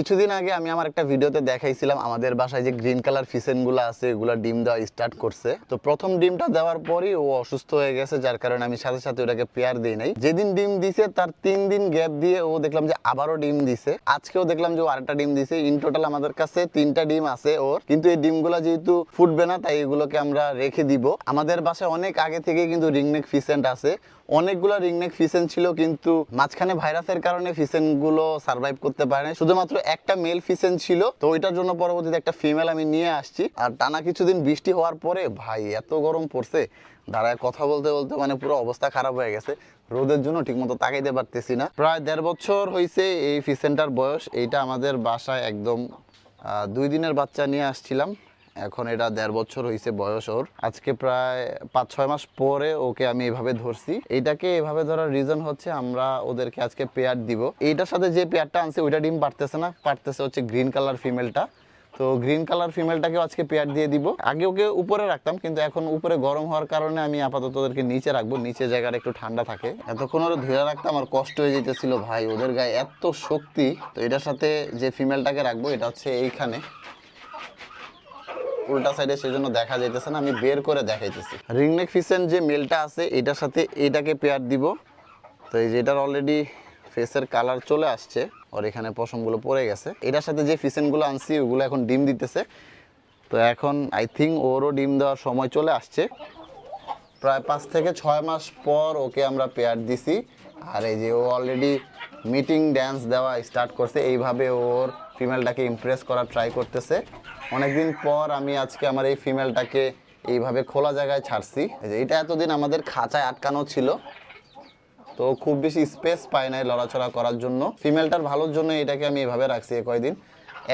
কিছুদিন আগে আমি আমার একটা ভিডিওতে দেখাইছিলাম আমাদের বাসায় যে গ্রিন কালার ফিসেনগুলো আছে, এগুলো ডিম দেওয়া স্টার্ট করছে। তো প্রথম ডিমটা দেওয়ার পরই ও অসুস্থ হয়ে গেছে, যার কারণে আমি সাথে সাথে ওটাকে পেয়ার দিই নাই। যেদিন ডিম দিছে, তার তিন দিন গ্যাপ দিয়ে ও দেখলাম যে আবারও ডিম দিছে। আজকেও দেখলাম যে ও আরেকটা ডিম দিছে। ইন টোটাল আমাদের কাছে তিনটা ডিম আছে ওর। কিন্তু এই ডিমগুলো যেহেতু ফুটবে না, তাই এগুলোকে আমরা রেখে দিব। আমাদের বাসায় অনেক আগে থেকে কিন্তু রিংনেক ফিসেন্ট আছে। অনেকগুলো রিংনেক ফিসেন ছিল, কিন্তু মাঝখানে ভাইরাসের কারণে ফিসেনগুলো সার্ভাইভ করতে পারেনি। শুধুমাত্র একটা মেল ফিসেন ছিল, তো ওইটার জন্য পরবর্তীতে একটা ফিমেল আমি নিয়ে আসছি। আর টানা কিছুদিন বৃষ্টি হওয়ার পরে, ভাই, এত গরম পড়ছে, দাঁড়ায় কথা বলতে বলতে মানে পুরো অবস্থা খারাপ হয়ে গেছে। রোদের জন্য ঠিকমতো তাকাইতে পারতেছি না। প্রায় দেড় বছর হয়েছে এই ফিসেন্টার বয়স, এইটা আমাদের বাসায় একদম দুই দিনের বাচ্চা নিয়ে আসছিলাম। এখন এটা দেড় বছর হয়েছে বয়স ওর। আজকে প্রায় পাঁচ, ছয় মাস পরে ওকে আমি এভাবে ধরছি। এইটাকে এভাবে ধরার রিজন হচ্ছে আমরা ওদেরকে আজকে পেয়ার দিব। এইটার সাথে যে পেয়ারটা আনছে, ওইটা ডিম পারতেছে না পারতেছে হচ্ছে গ্রিন কালার ফিমেলটা তো গ্রিন কালার ফিমেলটাকে আজকে পেয়ার দিয়ে দিব। আগে ওকে উপরে রাখতাম, কিন্তু এখন উপরে গরম হওয়ার কারণে আমি আপাতত ওদেরকে নিচে রাখব, নিচে জায়গাটা একটু ঠান্ডা থাকে। এতক্ষণ ওরা ধুয়ে রাখতাম আর কষ্ট হয়ে যেতেছিল ভাই, ওদের গায়ে এত শক্তি। তো এটার সাথে যে ফিমেলটাকে রাখব, এটা হচ্ছে এইখানে। উল্টা সাইডে সেজন্য দেখা যাইতেছে না, আমি বের করে দেখাইতেছি। রিংনেক ফিসেন যে মেলটা আছে, এটার সাথে এটাকে পেয়ার দিব। তো এই যে এটার অলরেডি ফেসের কালার চলে আসছে ওর এখানে পশমগুলো পড়ে গেছে। এটার সাথে যে ফিসেনগুলো আনছি, ওগুলো এখন ডিম দিতেছে। তো এখন আই থিঙ্ক ওরও ডিম দেওয়ার সময় চলে আসছে। প্রায় পাঁচ থেকে ছয় মাস পর ওকে আমরা পেয়ার দিছি। আর এই যে ও অলরেডি মিটিং ড্যান্স দেওয়া স্টার্ট করছে, এইভাবে ওর ফিমেলটাকে ইমপ্রেস করার ট্রাই করতেছে। অনেকদিন পর আমি আজকে আমার এই ফিমেলটাকে এইভাবে খোলা জায়গায় ছাড়ছি। এটা এতদিন আমাদের খাঁচায় আটকানো ছিল। তো খুব বেশি স্পেস পায় নাই লড়াচড়া করার জন্য। ফিমেলটার ভালোর জন্য এটাকে আমি এভাবে রাখছি কয়দিন।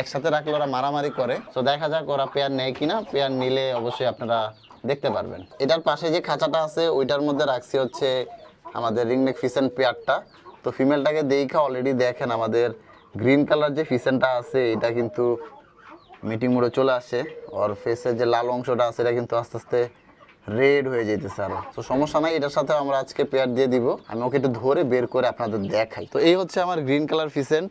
একসাথে রাখলে ওরা মারামারি করে। তো দেখা যাক ওরা পেয়ার নেয় কিনা। পেয়ার নিলে অবশ্যই আপনারা দেখতে পারবেন। এটার পাশে যে খাঁচাটা আছে, ওইটার মধ্যে রাখছি হচ্ছে আমাদের রিংনেক ফিসেন পেয়ারটা তো ফিমেলটাকে দেখা অলরেডি দেখেন আমাদের গ্রিন কালার যে ফিসেনটা আছে, এটা কিন্তু মিটিং মোড়ে চলে আসে। ওর ফেসের যে লাল অংশটা আছে, এটা কিন্তু আস্তে আস্তে রেড হয়ে যেতেছে আরও তো সমস্যা নাই, এটার সাথে আমরা আজকে পেয়ার দিয়ে দিব। আমি ওকে একটু ধরে বের করে আপনাদের দেখাই। তো এই হচ্ছে আমার গ্রিন কালার ফিসেন্ট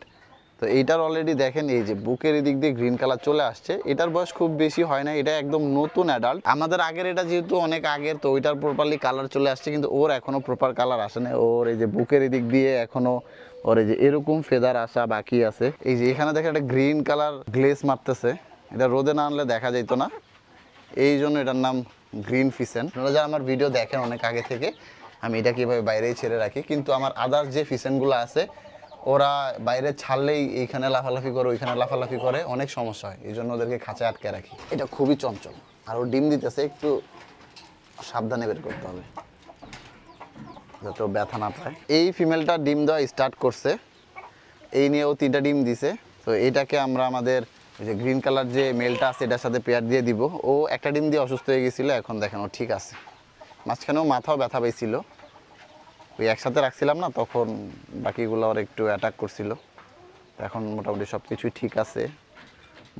তো এইটার অলরেডি দেখেন, এই যে বুকের এদিক দিয়ে গ্রিন কালার চলে আসছে, এটার বয়স খুব বেশি হয় না, এটা একদম নতুন অ্যাডাল্ট আমাদের আগের এটা যেহেতু অনেক আগের তো ওইটার প্রপারলি কালার চলে আসছে, কিন্তু ওর এখনও প্রপার কালার আসে না ওর এই যে বুকের এদিক দিয়ে এখনও ওর এই যে এরকম ফেদার আসা বাকি আছে। এই যে এখানে দেখেন একটা গ্রিন কালার গ্লেস মারতেছে। এটা রোদে না আনলে দেখা যাইতো না। এই জন্য এটার নাম গ্রিন ফিসেন আপনারা যারা আমার ভিডিও দেখেন অনেক আগে থেকে, আমি এটা কীভাবে বাইরেই ছেড়ে রাখি, কিন্তু আমার আদার্স যে ফিসেনগুলো আছে ওরা বাইরে ছাড়লেই এইখানে লাফালাফি করে, ওইখানে লাফালাফি করে, অনেক সমস্যা হয়। এই জন্য ওদেরকে খাঁচায় আটকে রাখি। এটা খুবই চঞ্চল আর ও ডিম দিতেছে, একটু সাবধানে বের করতে হবে। যাতে ও ব্যথা না পায়। এই ফিমেলটা ডিম দেওয়া স্টার্ট করছে। এই নিয়ে ও তিনটা ডিম দিছে। তো এটাকে আমরা আমাদের ওই যে গ্রিন কালার যে মেলটা আছে, এটার সাথে পেয়ার দিয়ে দিব। ও একটা ডিম দিয়ে অসুস্থ হয়ে গেছিল, এখন দেখেন ও ঠিক আছে। মাঝখানেও মাথাও ব্যথা পেয়েছিল ওই একসাথে রাখছিলাম না, তখন বাকিগুলো আর একটু অ্যাটাক করছিল। এখন মোটামুটি সব কিছুই ঠিক আছে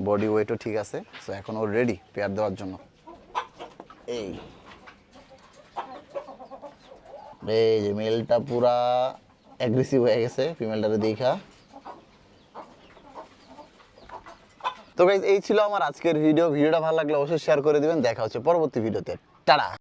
বডি ওয়েটও ঠিক আছে সো এখন ও রেডি পেয়ার দেওয়ার জন্য। এই এই যে মেলটা পুরা অ্যাগ্রেসিভ হয়ে গেছে ফিমেলটারে দেখা। তো এই ছিল আমার আজকের ভিডিও, ভিডিওটা ভালো লাগলে অবশ্যই শেয়ার করে দিবেন। দেখা হচ্ছে পরবর্তী ভিডিওতে টাটা!